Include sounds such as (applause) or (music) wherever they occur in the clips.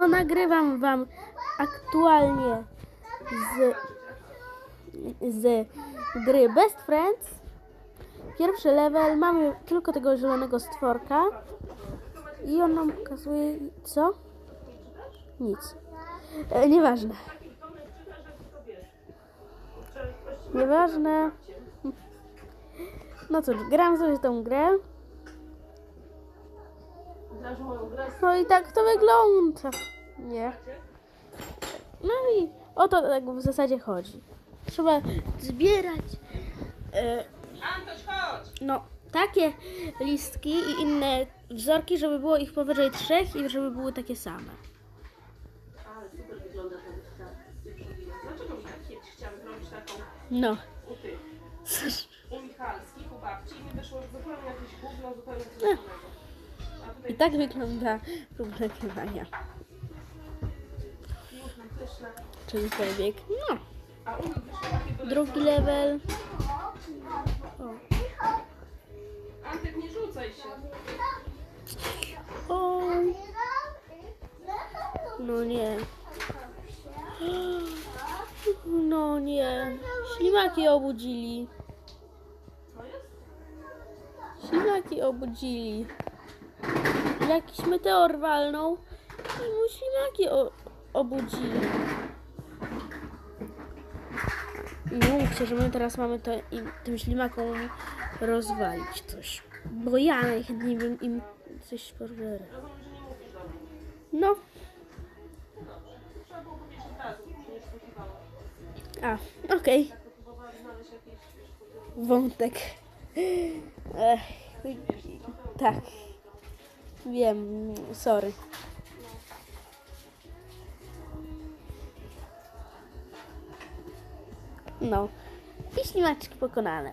No, nagrywam wam aktualnie z, z gry Best Friends. Pierwszy level, mamy tylko tego zielonego stworka i on nam pokazuje co? Nic. E, nieważne. Nieważne. No cóż, gram sobie tą grę. No i tak to wygląda. Nie. No i o to tak w zasadzie chodzi. Trzeba zbierać e, Antoś, chodź! no, takie listki i inne wzorki, żeby było ich powyżej trzech i żeby były takie same. Ale super wygląda ta ta dziewczyna. Dlaczego mi tak kiedyś chciałem zrobić taką No. u tych, u Michalskich, u babci i mi wyszło zupełnie jakieś gówno, zupełnie coś innego. A tutaj I tak wygląda próba nagrywania. Czymkolwiek. No. Drugi level. O. Antek, nie rzucaj się. o. No nie. (gasps) No nie. Ślimaki obudzili. Ślimaki obudzili. Jakiś meteor walnął i mu ślimaki o, obudzili. Mówcie, że my teraz mamy to, tym ślimakom rozwalić coś. Bo ja najchętniej bym im coś mnie. No, a, okej. Wiesz, Wątek. Ech, tak. Wiem, sorry. No. I ślimaczki pokonane.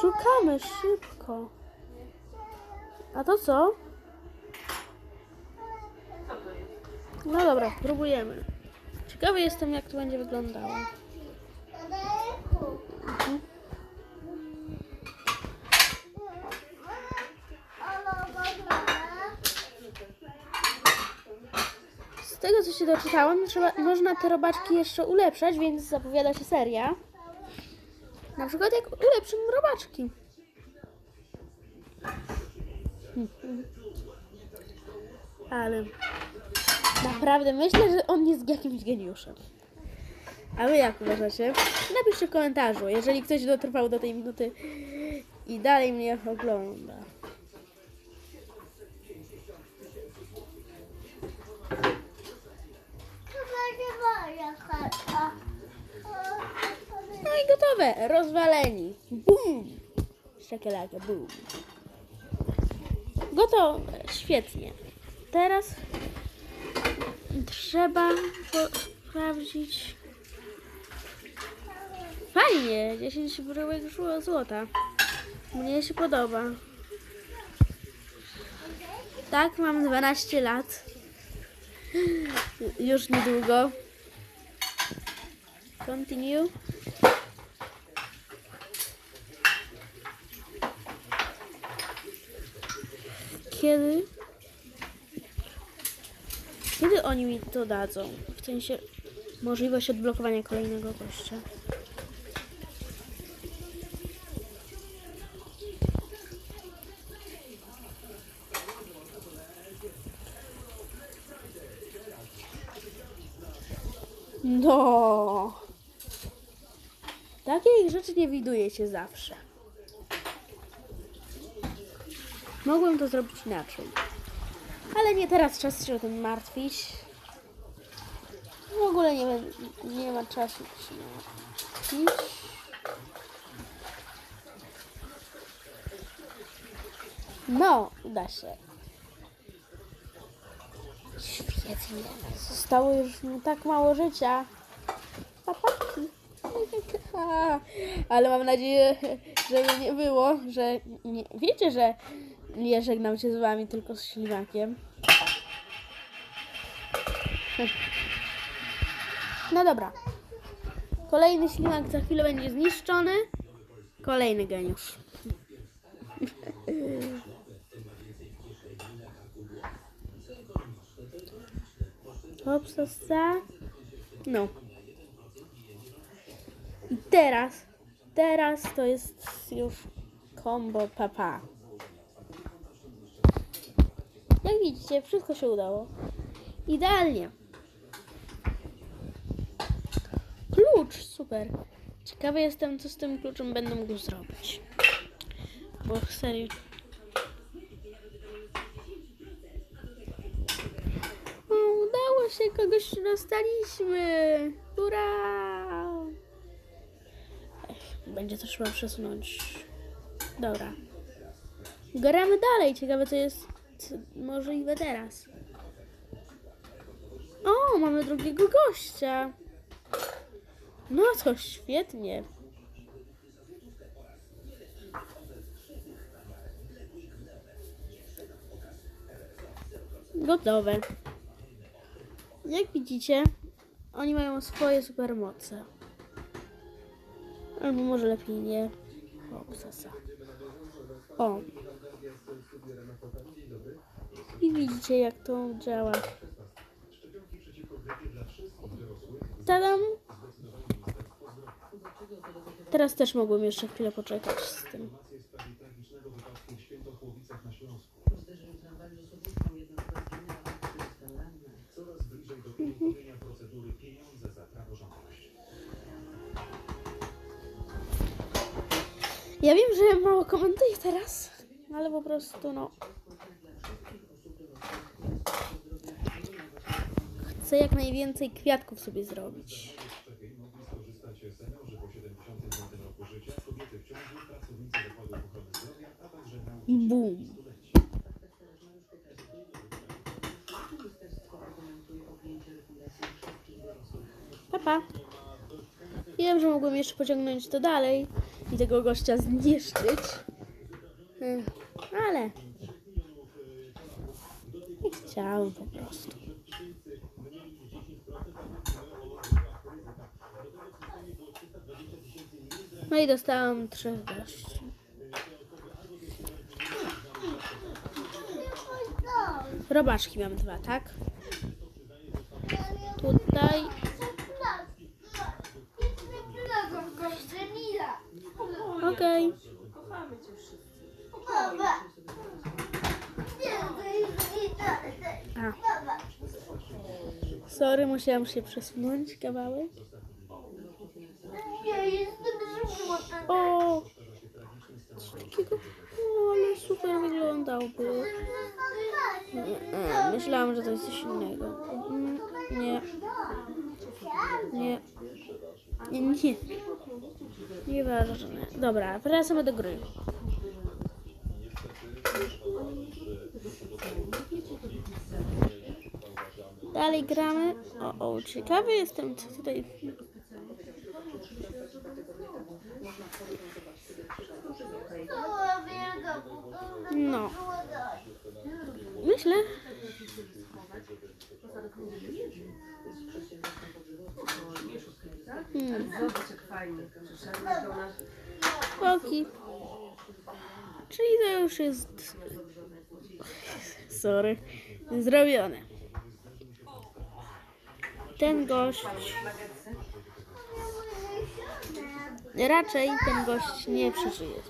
Szukamy szybko. A to co? No dobra, próbujemy. Ciekawy jestem, jak to będzie wyglądało. Doczytałam, trzeba, można te robaczki jeszcze ulepszać, więc zapowiada się seria. Na przykład jak ulepszymy robaczki. Ale naprawdę myślę, że on jest jakimś geniuszem. A wy jak uważacie? Napiszcie w komentarzu, jeżeli ktoś dotrwał do tej minuty i dalej mnie ogląda. No i gotowe, rozwaleni. Bum! Szakalaka, bum. Gotowe, świetnie. Teraz trzeba sprawdzić. Fajnie, 10 bryłek złota. Mnie się podoba. Tak, mam 12 lat. Już niedługo. Continue. Kiedy? Kiedy oni mi to dadzą? W sensie możliwość odblokowania kolejnego gościa. No. Takich rzeczy nie widuje się zawsze. Mogłem to zrobić inaczej. Ale nie teraz czas się o tym martwić. W ogóle nie, nie ma czasu się martwić. No, uda się. Świetnie. Zostało już mi tak mało życia. Papatki. (laughs) Ale mam nadzieję, żeby nie było, że nie, wiecie, że nie żegnam się z wami tylko z ślimakiem. (laughs) No dobra. Kolejny ślimak za chwilę będzie zniszczony. Kolejny geniusz. (laughs) Hopsosa. No. I teraz, teraz to jest już combo papa. Jak widzicie, wszystko się udało. Idealnie. Klucz, super. Ciekawy jestem, co z tym kluczem będę mógł zrobić. Bo serio. O, udało się, kogoś dostaliśmy. Hurra! Będzie to trzeba przesunąć. Dobra. Gramy dalej. Ciekawe, co jest możliwe teraz. O, mamy drugiego gościa. No to świetnie. Gotowe. Jak widzicie, oni mają swoje supermoce. Albo może lepiej nie. O, psasa. O. I widzicie, jak to działa. Tadam! Teraz też mogłem jeszcze chwilę poczekać z tym. Ja wiem, że mało komentuję teraz, ale po prostu no. Chcę jak najwięcej kwiatków sobie zrobić. I bum. Papa. Wiem, że mogłem jeszcze pociągnąć to dalej i tego gościa zniszczyć. Ale nie po prostu. No i dostałam trzech gości. Robaczki mam dwa, tak? Tutaj Okej. Kochamy cię wszyscy. A. Sorry, musiałam się przesunąć kawałek. O! Coś takiego. O, ale super wyglądałby. Nie, myślałam, że to jest coś innego. Mm, Nie. Nie. Nie, nie. Nieważne. Dobra, wracamy do gry. Dalej gramy. O, o, ciekawy jestem, co tutaj. No. Myślę. Hmm. Zobacz jak fajnie. Przyszedłeś do nas. Oki. Czyli to już jest. (laughs) Sorry. Zrobione. Ten gość. Raczej ten gość nie przeżyje.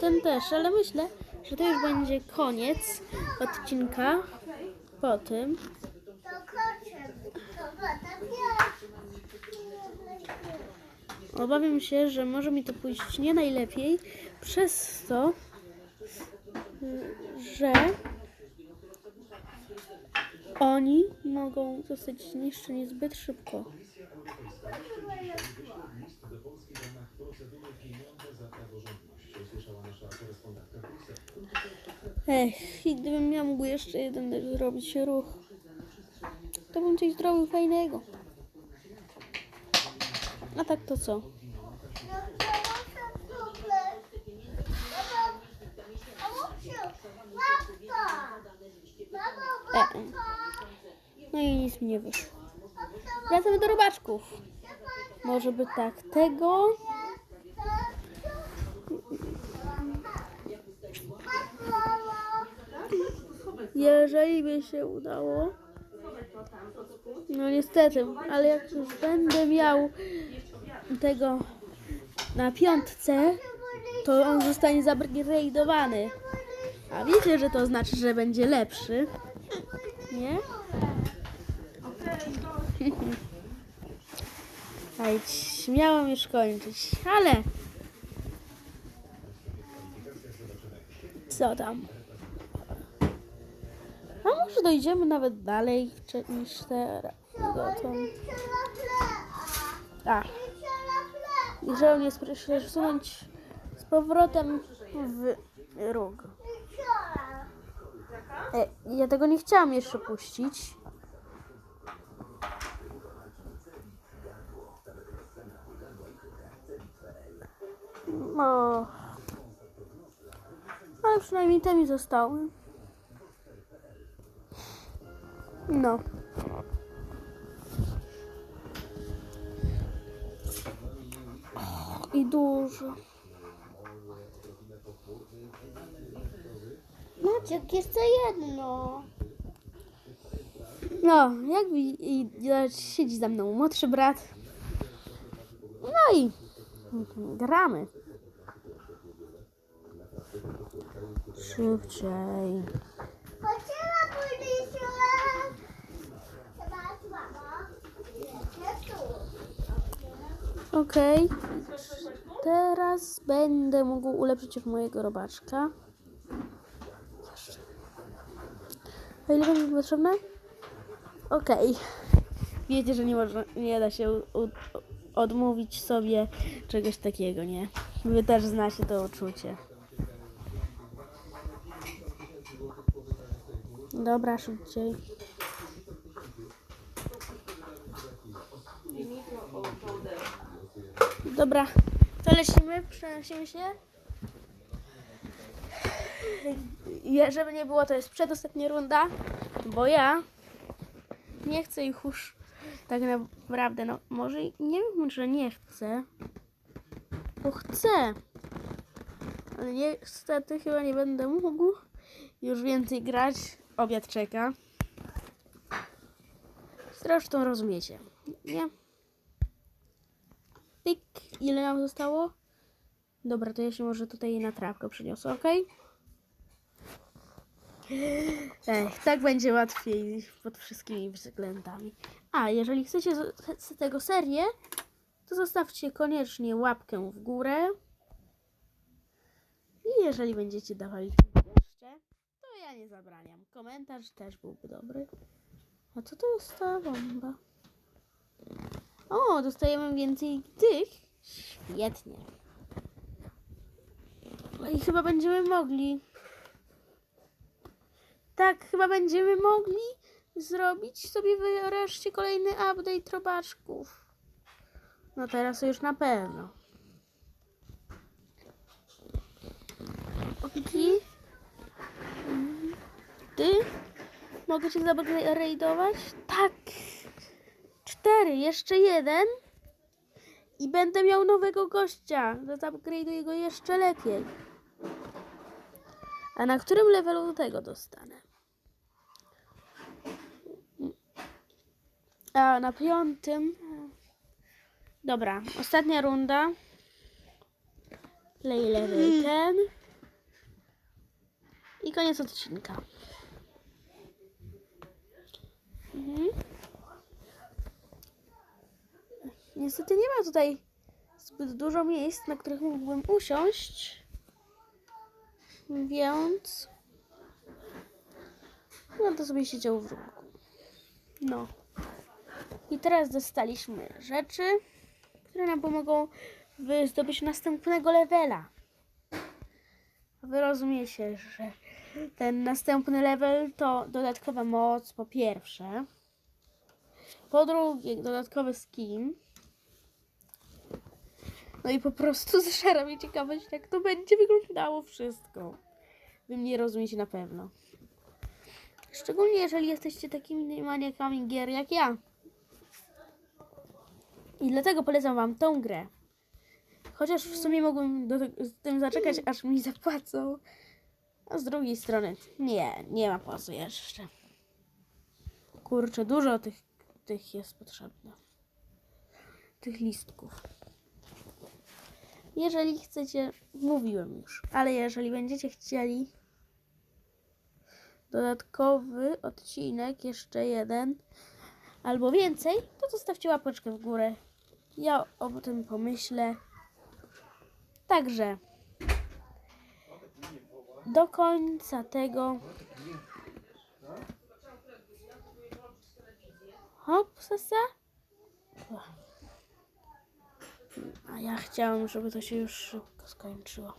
Ten też, ale myślę, że to już będzie koniec odcinka po tym. Obawiam się, że może mi to pójść nie najlepiej, przez to, że oni mogą zostać zniszczeni zbyt szybko. Ech, i gdybym ja mógł jeszcze jeden zrobić ruch, to bym coś zrobił fajnego. A tak to co? E. No i nic mi nie wyszło. Wracamy do robaczków. Może by tak tego. Jeżeli by się udało. No niestety, ale jak już będę miał tego na piątce, to on zostanie zupgrade'owany. A wiecie, że to znaczy, że będzie lepszy. Nie? (laughs) Aj, śmiałam już kończyć, ale... Co tam? A może dojdziemy nawet dalej niż teraz. Dotąd. A, jeżeli nie spróbujesz wsunąć z powrotem w róg. E, ja tego nie chciałam jeszcze puścić. No. Ale przynajmniej te mi zostały. No. I dużo. Maciek, jeszcze jedno. No, jak widać, siedzi za mną młodszy brat. No i gramy. Szybciej. Potrzeba policja. Chyba słabo. Jeszcze tu. Okej. Teraz będę mógł ulepszyć mojego robaczka. A ile będzie potrzebne? Okej. Wiecie, że nie, można, nie da się odmówić sobie czegoś takiego, nie? Wy też znacie to uczucie. Dobra, szybciej. Dobra, lecimy, przenosimy się. Je- Żeby nie było, to jest przedostatnia runda, bo ja nie chcę ich już tak naprawdę, no może nie wiem, że nie chcę, bo chcę, ale niestety chyba nie będę mógł już więcej grać, obiad czeka. Zresztą rozumiecie, nie? Ile nam zostało? Dobra, to ja się może tutaj na trawkę przeniosę, ok? Ech, tak będzie łatwiej pod wszystkimi względami. A, jeżeli chcecie z tego serię, to zostawcie koniecznie łapkę w górę. I jeżeli będziecie dawali jeszcze, to ja nie zabraniam. Komentarz też byłby dobry. A co to jest ta bomba? O, dostajemy więcej tych. Świetnie. No i chyba będziemy mogli. Tak, chyba będziemy mogli zrobić sobie wreszcie kolejny update robaczków. No teraz już na pewno. Mhm. Ty? Mogę cię zabraidować? Tak. Cztery, jeszcze jeden. I będę miał nowego gościa. Zupgrade'uję go jeszcze lepiej. A na którym levelu tego dostanę? A na piątym. Dobra, ostatnia runda. Play level ten. I koniec odcinka. Mhm. Niestety nie ma tutaj zbyt dużo miejsc, na których mógłbym usiąść. Więc. No to sobie siedział w rumku. No. I teraz dostaliśmy rzeczy, które nam pomogą w zdobyciu następnego levela. Wy rozumiecie, że ten następny level to dodatkowa moc po pierwsze. Po drugie, dodatkowy skin. No i po prostu (laughs) zżera mnie ciekawość, jak to będzie wyglądało wszystko. Wy mnie rozumiecie na pewno. Szczególnie jeżeli jesteście takimi maniakami gier jak ja. I dlatego polecam wam tą grę. Chociaż w sumie mogłem do, z tym zaczekać, aż mi zapłacą. A z drugiej strony, nie, nie ma co jeszcze. Kurczę, dużo tych, tych jest potrzebne. Tych listków. Jeżeli chcecie, mówiłem już, ale jeżeli będziecie chcieli dodatkowy odcinek, jeszcze jeden albo więcej, to zostawcie łapeczkę w górę. Ja o tym pomyślę. Także do końca tego hop, sasa. A ja chciałam, żeby to się już szybko skończyło.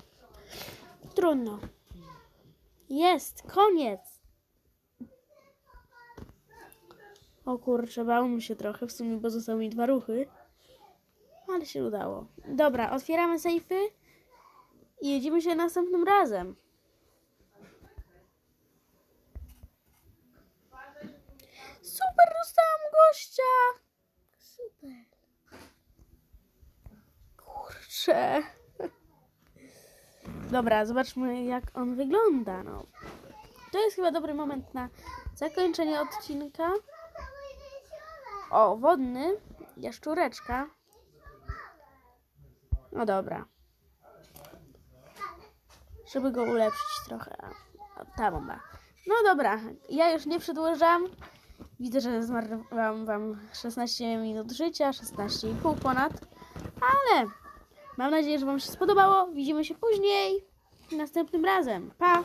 Trudno. Jest, koniec. O kurczę, bałem się trochę, w sumie, bo zostały mi dwa ruchy. Ale się udało. Dobra, otwieramy sejfy i jedziemy się następnym razem. Super, dostałam gościa! Super. Dobra, zobaczmy jak on wygląda. No. To jest chyba dobry moment na zakończenie odcinka. O, wodny, jaszczureczka. No dobra. Żeby go ulepszyć trochę. Ta bomba. No dobra, ja już nie przedłużam. Widzę, że zmarnowałam wam 16 minut życia, 16,5 ponad. Ale mam nadzieję, że wam się spodobało. Widzimy się później. Następnym razem. Pa!